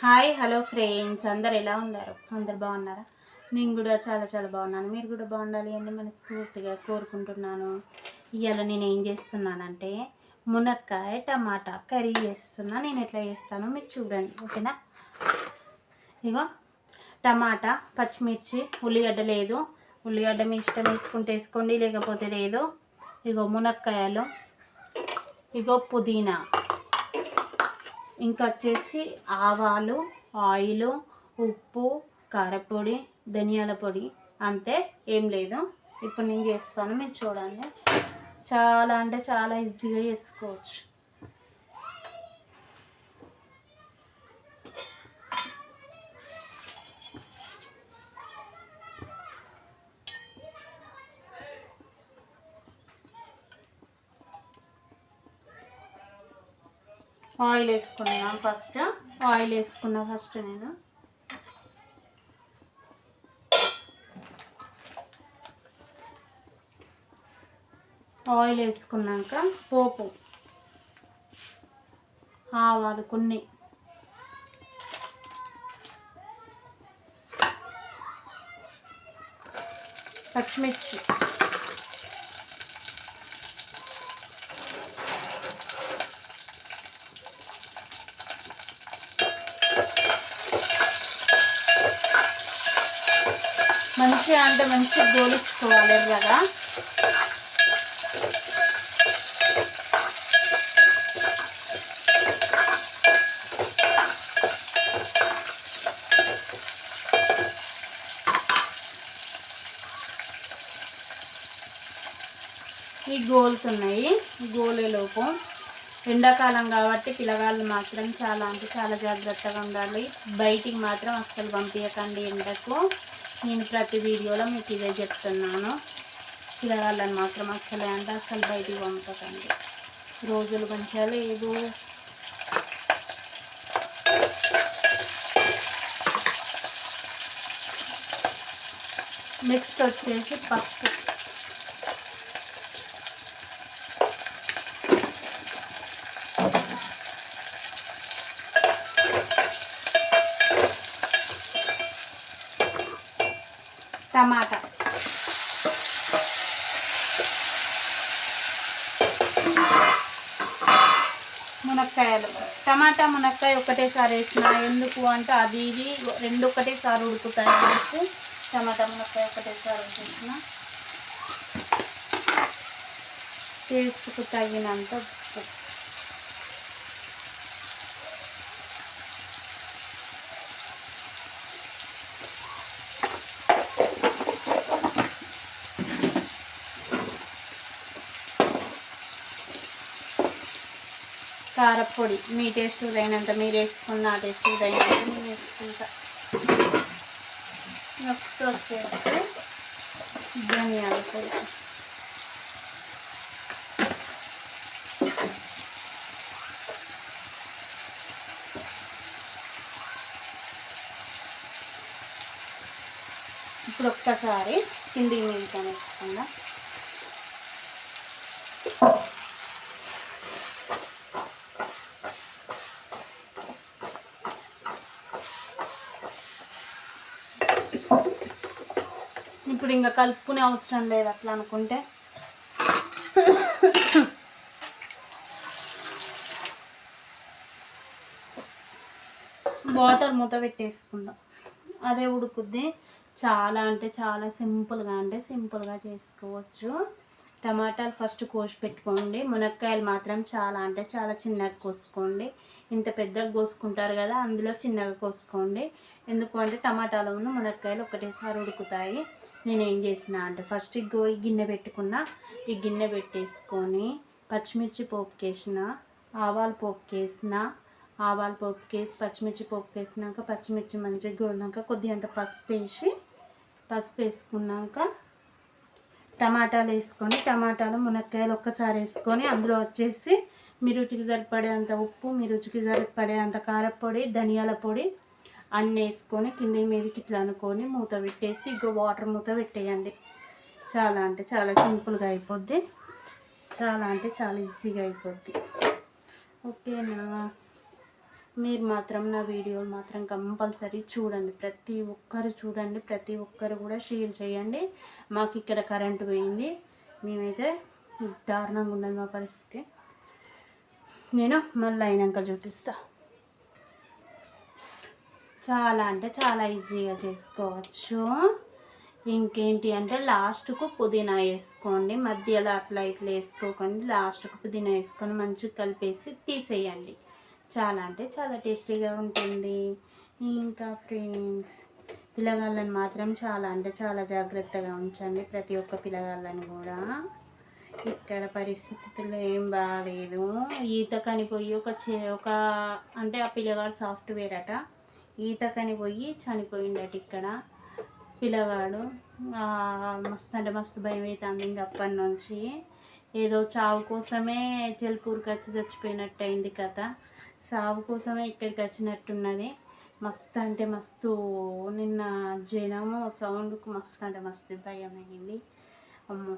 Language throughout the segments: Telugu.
Hi hello friends. అందరు ఎలా ఉన్నారు? అందరు బాగున్నారా? నేను కూడా చాలా చాలా బాగున్నాను. మీరు కూడా బాగుండాలి అని మనస్ఫూర్తిగా కోరుకుంటున్నాను. ఇవాళ నేను ఏం చేస్తున్నానంటే మునక్కాయ టమాటా కర్రీ చేస్తున్నా. నేను ఎట్లా చేస్తానో మీరు చూడండి. ఓకేనా? ఇగో టమాటా పచ్చిమిర్చి ఉల్లిగడ్డ లేదు. ఉల్లిగడ్డ మీ ఇష్టం వేసుకుంటే వేసుకోండి లేకపోతే లేదు. ఇగో మునక్కాయలు. ఇగో పుదీనా. ఇంకా వచ్చేసి ఆవాలు ఆయిల్ ఉప్పు కారపొడి ధనియాల పొడి. అంతే ఏం లేదు. ఇప్పుడు నేను చేస్తాను మీరు చూడండి. చాలా అంటే చాలా ఈజీగా చేసుకోవచ్చు. ఆయిల్ వేసుకున్నా ఫస్ట్. ఆయిల్ వేసుకున్నా ఫస్ట్ నేను. ఆయిల్ వేసుకున్నాక పోపు. ఆవాలు కొన్ని. పచ్చిమిర్చి. మంచిగా అంటే మంచిగా గోలించుకోవాలి ఎర్రగా. ఈ గోలుతున్నాయి. గోలేలోపు ఎండాకాలం కాబట్టి పిల్లగాళ్ళు మాత్రం చాలా అంటే చాలా జాగ్రత్తగా ఉండాలి. బయటికి మాత్రం అస్సలు పంపించకండి ఎండకు. నేను ప్రతి వీడియోలో మీకు ఇదే చెప్తున్నాను. పిల్లగాళ్ళని మాత్రం అస్సలే అంటే అస్సలు బయటికి పంపకండి. రోజులు మంచిగా లేదు నెక్స్ట్ వచ్చేసి పసుపు టమాటా మునక్కాయలు. టమాటా మునక్కాయ ఒకటేసారి వేసిన ఎందుకు అంటే అది ఇది రెండు ఒకటేసారి ఉడుకుతాయి అనేసి టమాటా మునక్కాయ ఒకటేసారి ఉడికించిన. టేస్ట్కు తగినంత ఉప్పు కారపొడి. మీ టేస్ట్ తగినంత మీరు వేసుకున్న నా టేస్ట్ తగినంత నేను వేసుకుంటా. నెక్స్ట్ వచ్చేసి ధనియాల పొడి. ఇప్పుడు ఒక్కసారి కిందికి నీళ్ళు కనేసుకుందాం ఇప్పుడు ఇంకా కలుపుకునే అవసరం లేదు అట్లా అనుకుంటే. వాటర్ మూత పెట్టేసుకుందాం. అదే ఉడుకుద్ది. చాలా అంటే చాలా సింపుల్గా అంటే సింపుల్గా చేసుకోవచ్చు. టమాటాలు ఫస్ట్ కోసి పెట్టుకోండి. మునక్కాయలు మాత్రం చాలా అంటే చాలా చిన్నగా కోసుకోండి. ఇంత పెద్దగా కోసుకుంటారు కదా అందులో చిన్నగా కోసుకోండి. ఎందుకు అంటే టమాటాలు ఉన్న మునక్కాయలు ఒకటేసారి ఉడుకుతాయి. నేను ఏం చేసిన అంటే ఫస్ట్ గోయి గిన్నె పెట్టుకున్న ఈ గిన్నె పెట్టేసుకొని పచ్చిమిర్చి పోపుకేసిన ఆవాలు పోపుకేసిన ఆవాలు పోపుకేసి పచ్చిమిర్చి పోపుకేసినాక పచ్చిమిర్చి మంచిగా గోలినాక కొద్దిగా అంత పసుపు వేసి పసుపు వేసుకున్నాక టమాటాలు వేసుకొని టమాటాలు మునక్కాయలు ఒక్కసారి వేసుకొని అందులో వచ్చేసి మీ రుచికి సరిపడేంత ఉప్పు మీ రుచికి సరిపడేంత కారపొడి ధనియాల పొడి అన్నీ వేసుకొని కింద మీదకి ఇట్లా అనుకొని మూత పెట్టేసి ఇంకో వాటర్ మూత పెట్టేయండి. చాలా అంటే చాలా సింపుల్గా అయిపోద్ది. చాలా అంటే చాలా ఈజీగా అయిపోద్ది. ఓకేనా మీరు మాత్రం నా వీడియోలు మాత్రం కంపల్సరీ చూడండి. ప్రతి ఒక్కరు చూడండి. ప్రతి ఒక్కరు కూడా షేర్ చేయండి. మాకు ఇక్కడ కరెంటు పోయింది. మేమైతే దారుణంగా ఉన్నది మా పరిస్థితి. నేను మళ్ళీ అయినాక చూపిస్తాను చాలా అంటే చాలా ఈజీగా చేసుకోవచ్చు. ఇంకేంటి అంటే లాస్ట్కు పుదీనా వేసుకోండి. మధ్యలో అట్లా ఇట్లా వేసుకోకండి. లాస్ట్కు పుదీనా వేసుకొని మంచిగా కలిపేసి తీసేయండి చాలా అంటే చాలా టేస్టీగా ఉంటుంది. ఇంకా ఫ్రెండ్స్ పిల్లగాళ్ళని మాత్రం చాలా అంటే చాలా జాగ్రత్తగా ఉంచండి. ప్రతి ఒక్క పిల్లగాళ్ళని కూడా. ఇక్కడ పరిస్థితులు ఏం బాగాలేదు ఈత కనిపోయి ఒక చే ఒక అంటే ఆ పిల్లగాడు సాఫ్ట్వేర్ అట. ఈతకని పోయి చనిపోయిండట ఇక్కడ పిల్లగాడు. మస్తు అంటే మస్తు భయం అవుతుంది ఇంక అప్పటి నుంచి. ఏదో చావు కోసమే చెల్పూరుకి వచ్చి చచ్చిపోయినట్టు అయింది కథ. సావు కోసమే ఇక్కడికి వచ్చినట్టున్నది. మస్తు అంటే మస్తు నిన్న జనము సౌండ్కు మస్తు అంటే మస్తు భయం అయింది అమ్మో!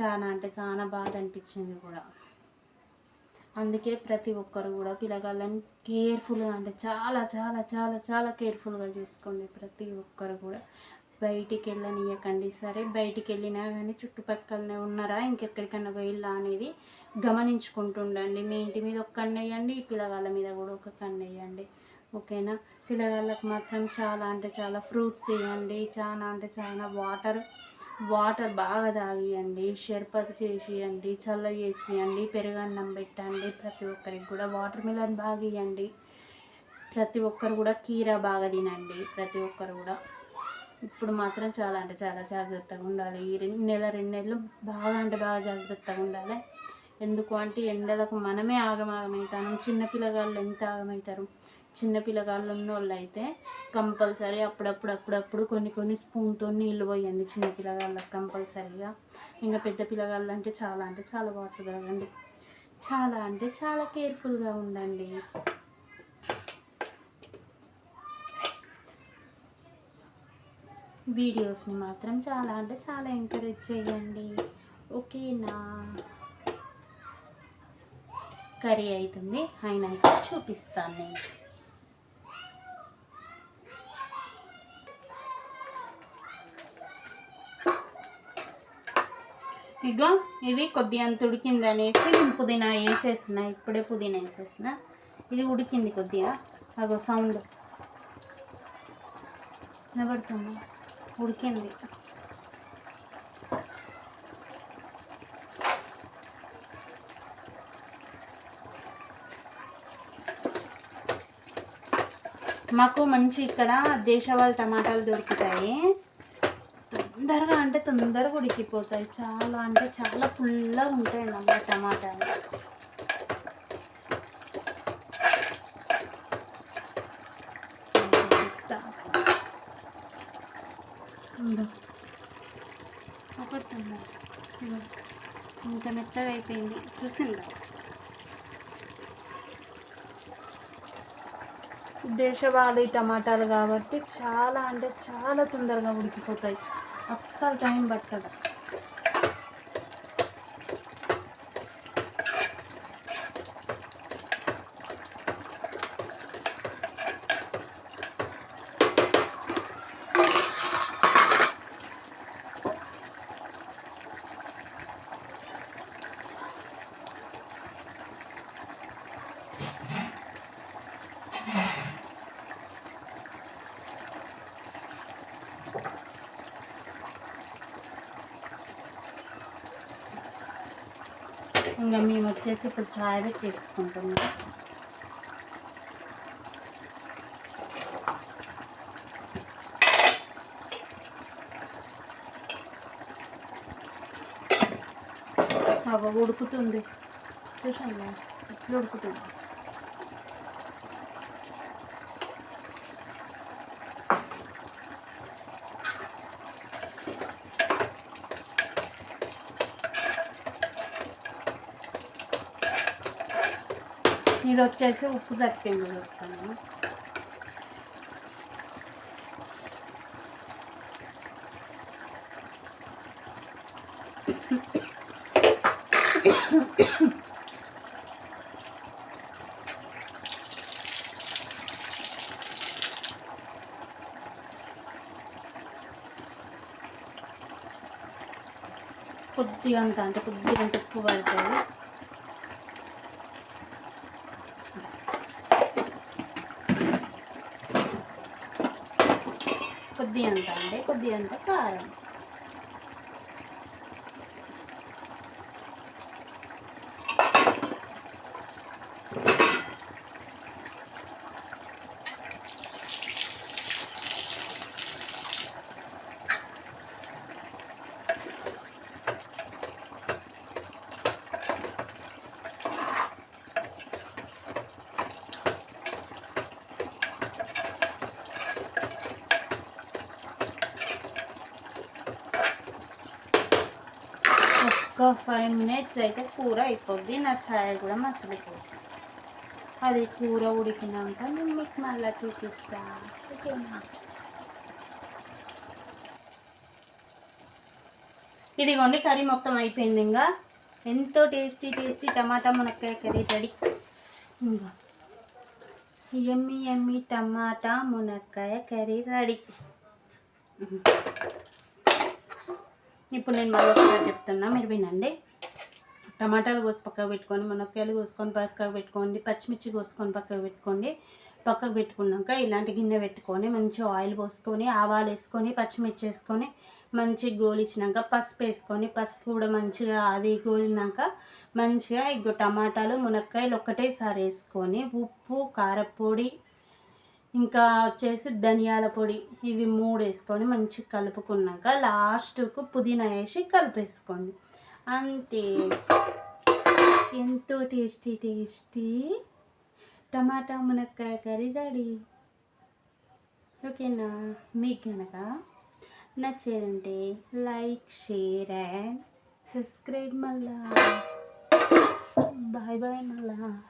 చాలా అంటే చాలా బాధ అనిపించింది కూడా. అందుకే ప్రతి ఒక్కరు కూడా పిల్లగాళ్ళని కేర్ఫుల్గా అంటే చాలా చాలా చాలా చాలా కేర్ఫుల్గా చూసుకోండి ప్రతి ఒక్కరు కూడా. బయటికి వెళ్ళనియకండి. సరే బయటికి వెళ్ళినా కానీ చుట్టుపక్కలనే ఉన్నారా? ఇంకెక్కడికైనా వెళ్ళా అనేది గమనించుకుంటుండండి. మీ ఇంటి మీద ఒక కన్ను పిల్లగాళ్ళ మీద కూడా ఒక కన్ను ఓకేనా? పిల్లగాళ్ళకి మాత్రం చాలా అంటే చాలా ఫ్రూట్స్ ఇవ్వండి చాలా అంటే చాలా వాటర్ వాటర్ బాగా తాగియండి షర్బత్ చేసియండి చల్ల చేసియండి పెరుగన్నం పెట్టండి ప్రతి ఒక్కరికి కూడా. వాటర్ మిలన్ బాగా ఇవ్వండి ప్రతి ఒక్కరు కూడా కీరా బాగా తినండి ప్రతి ఒక్కరు కూడా. ఇప్పుడు మాత్రం చాలా అంటే చాలా జాగ్రత్తగా ఉండాలి. ఈ రెండు నెల రెండు నెలలు బాగా అంటే బాగా జాగ్రత్తగా ఉండాలి. ఎందుకు అంటే ఎండలకు మనమే ఆగమాగమవుతాం. చిన్నపిల్లగాళ్ళు ఎంత ఆగమవుతారు? చిన్న పిల్లగాళ్ళు ఉన్న వాళ్ళు అయితే కంపల్సరీ అప్పుడప్పుడు అప్పుడప్పుడు కొన్ని కొన్ని స్పూన్తో నీళ్ళు పోయండి చిన్న పిల్లగాళ్ళకి కంపల్సరీగా. ఇంకా పెద్ద పిల్లగాళ్ళు అంటే చాలా అంటే చాలా వాటర్ తాగండి. చాలా అంటే చాలా కేర్ఫుల్గా ఉండండి. వీడియోస్ని మాత్రం చాలా అంటే చాలా ఎంకరేజ్ చేయండి. ఓకేనా? కర్రీ అవుతుంది అయినాక చూపిస్తాను నేను. ఇగో ఇది కొద్దిగా అంత ఉడికింది అనేసి నేను పుదీనా వేసేసిన ఇప్పుడే పుదీనా వేసేసిన ఇది ఉడికింది కొద్దిగా. అగో సౌండ్ వినబడుతుంది? ఉడికింది. మాకు మంచి ఇక్కడ దేశవాళీ టమాటాలు దొరుకుతాయి. తొందరగా అంటే తొందరగా ఉడికిపోతాయి. చాలా అంటే చాలా పుల్లగా ఉంటాయి అమ్మ టమాటాలు. ఒకటి ఇంత మెత్తగా అయిపోయింది. చూసిందా దేశవాళీ టమాటాలు కాబట్టి చాలా అంటే చాలా తొందరగా ఉడికిపోతాయి. అస్సలు టైం పట్టదు. ఇంకా మేము వచ్చేసి ఇప్పుడు చాయ్ పెట్టి చేసుకుంటున్నాం అవ ఉడుకుతుంది. చూసాను ఎట్లా ఉడుకుతుంది? 이렇게 새우 부작된 거였어요. కొద్దిగా అంత అంటే కొద్దిగా తక్కువ పడుతుంది కొద్దిగా అంత అంటే కొద్దిగా అంత కారం. ఒక ఫైవ్ మినిట్స్ అయితే కూర అయిపోద్ది. నా ఛాయ్ కూడా మసిలిపోద్ది. అది కూర ఉడికినాక నేను మీకు మళ్ళీ చూపిస్తా. ఓకేనా? ఇదిగోండి కర్రీ మొత్తం అయిపోయింది ఇంకా. ఎంతో టేస్టీ టేస్టీ టమాటా మునక్కాయ కర్రీ రెడీ. ఇంకా. ఎమ్మి ఎమ్మి టమాటా మునక్కాయ కర్రీ రెడీ. ఇప్పుడు నేను మళ్ళీ ఒకసారి చెప్తున్నా మీరు వినండి. టమాటాలు కోసి పక్కకు పెట్టుకొని మునక్కాయలు కోసుకొని పక్కకు పెట్టుకోండి పచ్చిమిర్చి కోసుకొని పక్కకు పెట్టుకోండి. పక్కకు పెట్టుకున్నాక ఇలాంటి గిన్నె పెట్టుకొని మంచి ఆయిల్ పోసుకొని ఆవాలు వేసుకొని పచ్చిమిర్చి వేసుకొని మంచి గోలిచ్చినాక పసుపు వేసుకొని పసుపు కూడా మంచిగా అది గోలినాక మంచిగా ఇగో టమాటాలు మునక్కాయలు ఒకటేసారి వేసుకొని ఉప్పు కారపొడి ఇంకా వచ్చేసి ధనియాల పొడి ఇవి మూడు వేసుకొని మంచిగా కలుపుకున్నాక లాస్ట్కు పుదీనా వేసి కలిపేసుకోండి. అంతే. ఎంతో టేస్టీ టేస్టీ టమాటా మునక్కాయ కర్రీ రెడీ. ఓకేనా? మీకు కనుక నచ్చేదంటే లైక్ షేర్ అండ్ సబ్స్క్రైబ్ మళ్ళా. బాయ్ బాయ్ మళ్ళా.